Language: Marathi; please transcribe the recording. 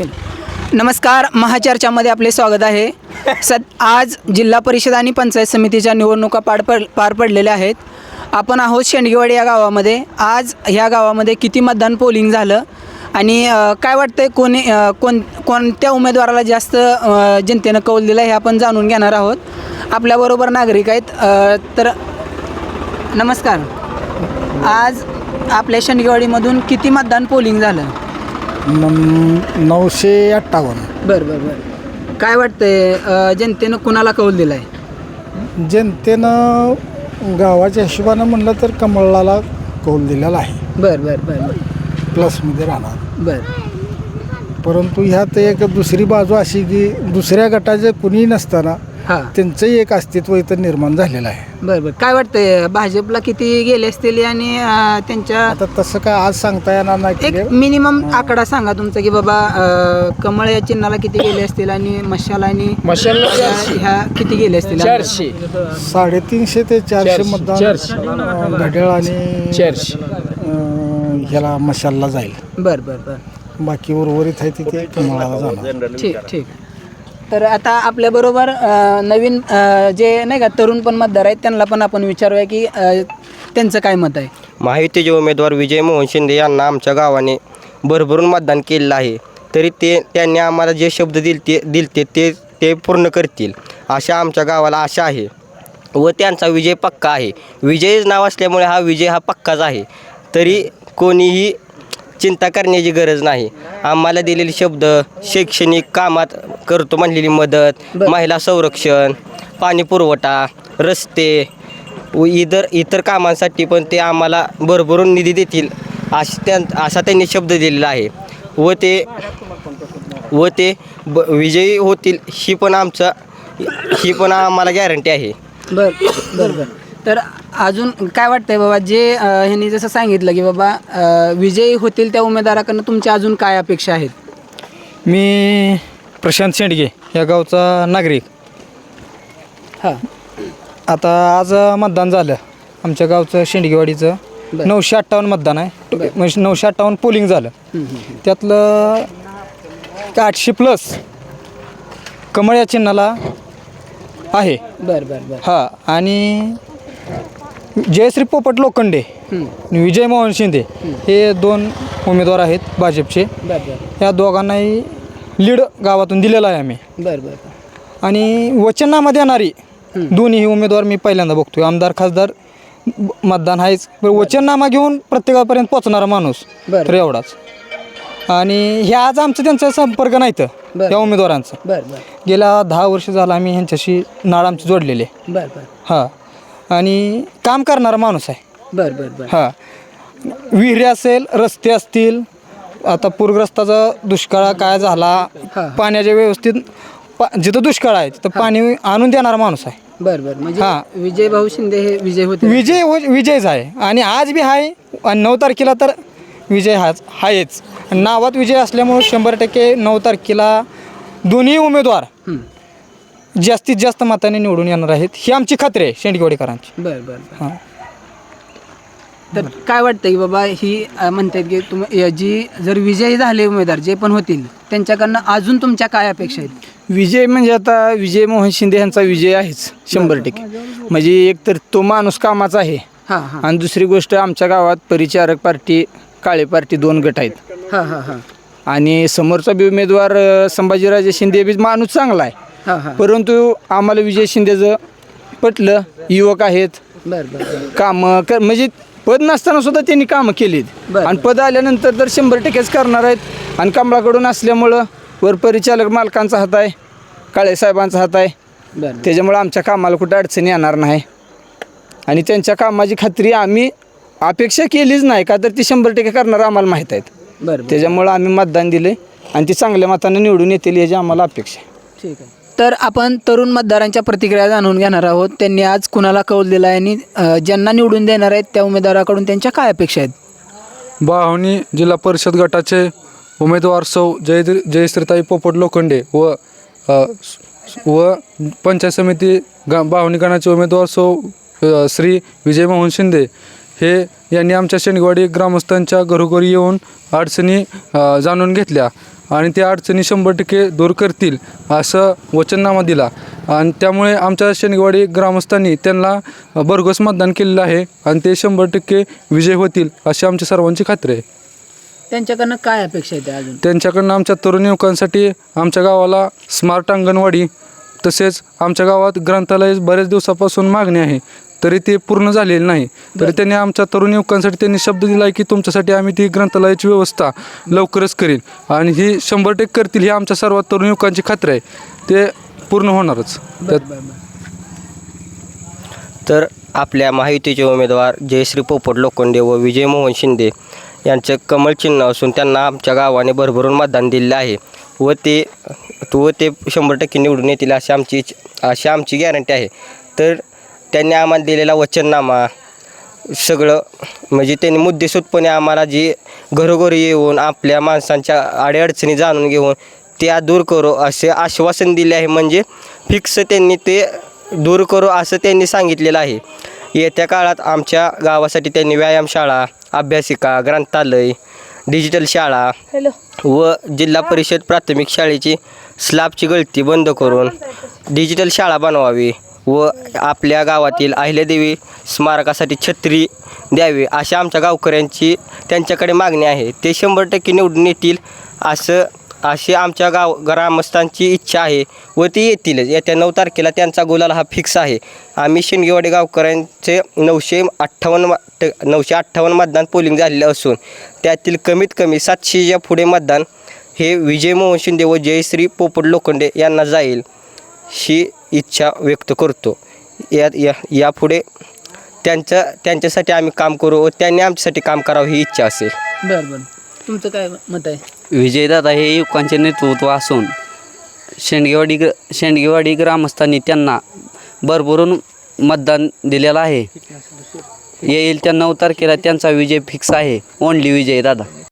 नमस्कार महाचर्चामध्ये आपले स्वागत आहे. सद आज जिल्हा परिषद आणि पंचायत समितीच्या निवडणुका पार पड पार पडलेल्या आहेत. आपण आहोत शेंडगेवाडी या गावामध्ये. आज ह्या गावामध्ये किती मतदान पोलिंग झालं? आणि काय वाटतंय कोणी कोण कोणत्या उमेदवाराला जास्त जनतेनं कौल दिला हे आपण जाणून घेणार आहोत. आपल्याबरोबर नागरिक आहेत. तर नमस्कार. आज आपल्या शेंडगेवाडीमधून किती मतदान पोलिंग झालं? नऊशे अठ्ठावन्न. बरं बरं बरं. काय वाटतंय अ, जनतेनं कुणाला कौल दिलाय? जनतेनं गावाच्या हिशोबानं म्हणलं तर कमळाला कौल दिलेला आहे. बरं बरं बरं बरं. प्लसमध्ये राहणार. बरं. परंतु ह्यात एक दुसरी बाजू अशी की दुसऱ्या गटाचे कुणीही नसताना हां. त्यांचंही एक अस्तित्व इथं निर्माण झालेलं आहे. बरं बरं. काय वाटतंय? भाजपला किती गेले असतील आणि अ, त्यांच्या आता तसं काय आज सांगता येणार नाही एक की मिनिमम आकडा सांगा तुमचा की बाबा अ, कमळ या चिन्हाला किती गेले असतील आणि मशाल आणि मशाल ह्या- ह्या किती गेले असतील? चारशे. साडेतीनशे ते चारशे चारशे, मतदान. अं, घड्याळ आणि चारशे. अं, ह्याला मशालला जाईल. बरं बरं बरं. बाकी उर्वरित आहे तिथे कमळाला जाणार. ठीक ठीक. तर आता आपल्याबरोबर अ, नवीन अ, जे नाही का तरुण पण मतदार आहेत त्यांना पण आपण विचारूया की अ, त्यांचं काय मत आहे? महायुतीचे उमेदवार विजय मोहन शिंदे यांना आमच्या गावाने भरभरून मतदान केलेलं आहे. तरी ते त्यांनी आम्हाला जे शब्द दिलते दिलते ते ते पूर्ण करतील. अशा आमच्या गावाला आशा आहे. व त्यांचा विजय पक्का आहे. विजयच नाव असल्यामुळे हा विजय हा पक्काच आहे. तरी कोणीही चिंता करण्याची गरज नाही. आम्हाला दिलेले शब्द शैक्षणिक कामात करतो म्हणलेली मदत. महिला संरक्षण पाणी पुरवठा रस्ते व इतर इतर कामांसाठी पण ते आम्हाला भरभरून निधी देतील अश त्यां असा त्यांनी शब्द दिलेला आहे. व ते व ते ब विजयी होतील ही पण आमचा ही पण आम्हाला गॅरंटी आहे. बर बर बर. तर अजून काय वाटतंय बाबा जे ह्यांनी जसं सांगितलं की बाबा विजयी होतील त्या उमेदवाराकडनं तुमच्या अजून काय अपेक्षा आहेत? मी प्रशांत शेंडगे या गावचा नागरिक. हां. आता आज मतदान झालं. आमच्या गावचं शेंडगेवाडीचं. नऊशे अठ्ठावन्न मतदान आहे. म्हणजे नऊशे अठ्ठावन्न पोलिंग झालं. त्यातलं आठशे प्लस कमळ या चिन्हाला आहे. बर बर बर. हा आणि जयश्री पोपट लोखंडे. आणि विजय मोहन शिंदे हे दोन उमेदवार आहेत भाजपचे. या दोघांनाही लीड गावातून दिलेला आहे आम्ही. बर बर. बर आणि वचनामध्ये येणारी दोन्ही उमेदवार मी पहिल्यांदा बघतोय. आमदार खासदार मतदान आहेच वचननामा घेऊन प्रत्येकापर्यंत पोचणारा माणूस. तर एवढाच. आणि हे आज आमचं त्यांचा संपर्क नाही तर. या उमेदवारांचा. गेल्या दहा वर्ष झालं आम्ही ह्यांच्याशी नाळ आमची जोडलेले हां. आणि काम करणारा माणूस आहे. बर बर बर. हां. विहिरी असेल रस्ते असतील आता पूरग्रस्ताचा दुष्काळ काय झाला हां. पाण्याच्या व्यवस्थित पा जिथं दुष्काळ आहे तिथं पाणी आणून देणारा माणूस आहे. बर बर. म्हणजे हां. विजय भाऊ शिंदे हे विजय होते. विजय हो- विजयच आहे. आणि आज बी आहे आणि नऊ तारखेला तर विजय हाच आहेच आणि नावात विजय असल्यामुळं शंभर टक्के नऊ तारखेला दोन्ही उमेदवार हं. जास्तीत जास्त मताने निवडून येणार आहेत. ही आमची खात्री आहे शेंडगेवाडीकरांची बर बर हां. तर काय वाटतं की बाबा ही अ, म्हणतात की तुम जी जर विजयी झाले उमेदवार जे पण होतील त्यांच्याकडनं अजून तुमच्या काय अपेक्षा आहेत? विजय म्हणजे आता विजय मोहन शिंदे यांचा विजय आहेच शंभर टक्के. म्हणजे एकतर तो माणूस कामाचा आहे. हां हां. आणि दुसरी गोष्ट आमच्या गावात परिचारक पार्टी काळे पार्टी दोन गट आहेत. हां हां हां. आणि समोरचा बी उमेदवार अ, संभाजीराजे शिंदे बी माणूस चांगला आहे. परंतु आम्हाला विजय शिंदेचं पटलं युवक आहेत. बर बर बर. कामं कर म्हणजे पद नसताना सुद्धा त्यांनी कामं केलीत. आणि पद आल्यानंतर तर शंभर टक्केच करणार आहेत. आणि कमळाकडून असल्यामुळं वर परिचालक मालकांचा हात आहे काळे साहेबांचा हात आहे. त्याच्यामुळं आमच्या कामाला कुठं अडचणी येणार नाही. आणि त्यांच्या कामाची खात्री आम्ही अपेक्षा केलीच नाही का तर ती शंभर टक्के करणार आम्हाला माहीत आहेत. बर त्याच्यामुळं आम्ही मतदान दिले आणि ती चांगल्या मतानं निवडून येतील याची आम्हाला अपेक्षा आहे. ठीक आहे. तर आपण तरुण मतदारांच्या प्रतिक्रिया जाणून घेणार आहोत. त्यांनी आज कुणाला कौल दिला आहे आणि ज्यांना निवडून देणार आहेत त्या उमेदवाराकडून त्यांच्या काय अपेक्षा आहेत? बाहुनी जिल्हा परिषद गटाचे उमेदवार सौ जय जयश्रीताई पोपट लोखंडे व व पंचायत समिती गा बाहुनी गणाचे उमेदवार सौ श्री विजय मोहन शिंदे हे यांनी आमच्या शेणगवाडी ग्रामस्थांच्या घरोघरी येऊन अडचणी जाणून घेतल्या. आणि त्या अडचणी शंभर टक्के दूर करतील असं वचननामा दिला. आणि त्यामुळे आमच्या शेंगवाडी ग्रामस्थांनी त्यांना भरघोस मतदान केलेलं आहे आणि ते शंभर टक्के विजय होतील अशी आमच्या सर्वांची खात्री आहे. त्यांच्याकडनं काय अपेक्षा आहे अजून? त्यांच्याकडनं आमच्या तरुण युवकांसाठी आमच्या गावाला स्मार्ट अंगणवाडी तसेच आमच्या गावात ग्रंथालय बऱ्याच दिवसापासून मागणी आहे तरी ते पूर्ण झालेले नाही. तरी त्यांनी आमच्या तरुण युवकांसाठी त्यांनी शब्द दिला आहे की तुमच्यासाठी आम्ही ती ग्रंथालयाची व्यवस्था लवकरच करीन. आणि ही शंभर टक्के करतील ही आमच्या सर्वात तरुण युवकांची खात्री आहे. ते पूर्ण होणारच. तर आपल्या महायुतीचे उमेदवार जयश्री पोपट लोखंडे व विजय मोहन शिंदे यांचं कमळ चिन्ह असून त्यांना आमच्या गावाने भरभरून मतदान दिलेलं आहे व ते तो ते शंभर टक्के निवडून येतील अशी आमची अशी आमची गॅरंटी आहे. तर त्यांनी आम्हाला दिलेला वचननामा सगळं म्हणजे त्यांनी मुद्देसूदपणे आम्हाला जी घरोघरी येऊन आपल्या माणसांच्या अडीअडचणी जाणून घेऊन त्या दूर करू असे आश्वासन दिले आहे. म्हणजे फिक्स त्यांनी ते दूर करू असं त्यांनी सांगितलेलं आहे. येत्या काळात आमच्या गावासाठी त्यांनी व्यायामशाळा अभ्यासिका ग्रंथालय डिजिटल शाळा व जिल्हा परिषद प्राथमिक शाळेची स्लॅबची गळती बंद करून डिजिटल शाळा बनवावी व आपल्या गावातील अहिल्यादेवी स्मारकासाठी छत्री द्यावी अशा आमच्या गावकऱ्यांची त्यांच्याकडे मागणी आहे. ते शंभर टक्के निवडून येतील असं अशी आमच्या गाव ग्रामस्थांची इच्छा आहे व ती येतीलच. येत्या नऊ तारखेला त्यांचा गुलाल हा फिक्स आहे. आम्ही शिंगेवाडी गावकऱ्यांचे नऊशे अठ्ठावन्न ट- नऊशे अठ्ठावन्न मतदान पोलिंग झालेले असून त्यातील कमीत कमी सातशेच्या पुढे मतदान हे विजय मोहन शिंदे व जयश्री पोपट लोखंडे यांना जाईल ही इच्छा व्यक्त करतो. या या यापुढे त्यांचं त्यांच्यासाठी आम्ही काम करू व त्यांनी आमच्यासाठी काम करावं ही इच्छा असेल. बरं बरं. तुमचं काय मत आहे? विजयदादा हे युवकांचे नेतृत्व असून शेंडगेवाडी ग्र शेंडगेवाडी ग्रामस्थांनी त्यांना भरभरून मतदान दिलेलं आहे. येईल त्या नऊ तारखेला त्यांचा विजय फिक्स आहे. ओनली विजयदादा.